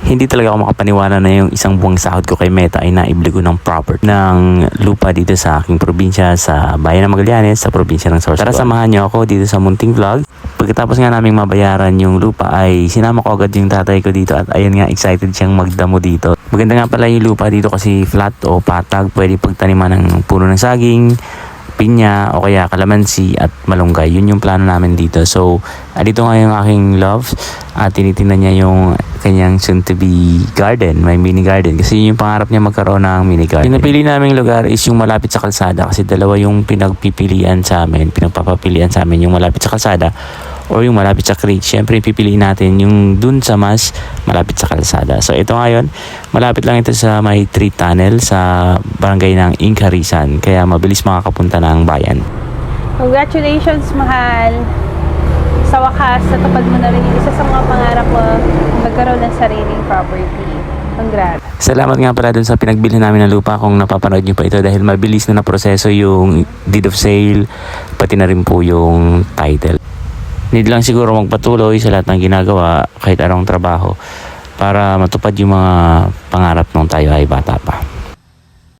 hindi talaga ako makapaniwala na yung isang buwang sahod ko kay Meta ay naibili ko ng proper ng lupa dito sa aking probinsya sa bayan ng Magallanes sa probinsya ng Sorsogon. Tara samahan niyo ako dito sa Munting Vlog. Pagkatapos nga naming mabayaran yung lupa ay sinama ko agad yung tatay ko dito at ayun nga excited siyang magdamo dito. Maganda nga pala yung lupa dito kasi flat o patag. Pwede pagtaniman ng puno ng saging, pinya o kaya kalamansi at malunggay. Yun yung plano namin dito. So, ah, dito nga yung aking love at tinitingnan niya yung kanyang soon to be garden, may mini garden kasi yun yung pangarap niya magkaroon ng mini garden. Yung napili naming lugar is yung malapit sa kalsada kasi dalawa yung pinagpipilian sa amin, pinagpapapilian sa amin yung malapit sa kalsada or yung malapit sa creek. Siyempre, pipiliin natin yung dun sa mas malapit sa kalsada. So, ito ngayon, malapit lang ito sa may tree tunnel sa barangay ng Inkarisan. Kaya mabilis makakapunta ng bayan. Congratulations, mahal. Sa wakas, natupad mo na rin yung isa sa mga pangarap mo magkaroon ng sariling property. Congrats. Salamat nga pala dun sa pinagbilhan namin ng lupa kung napapanood nyo pa ito dahil mabilis na na proseso yung deed of sale pati na rin po yung title. Need lang siguro magpatuloy sa lahat ng ginagawa kahit anong trabaho para matupad yung mga pangarap nung tayo ay bata pa.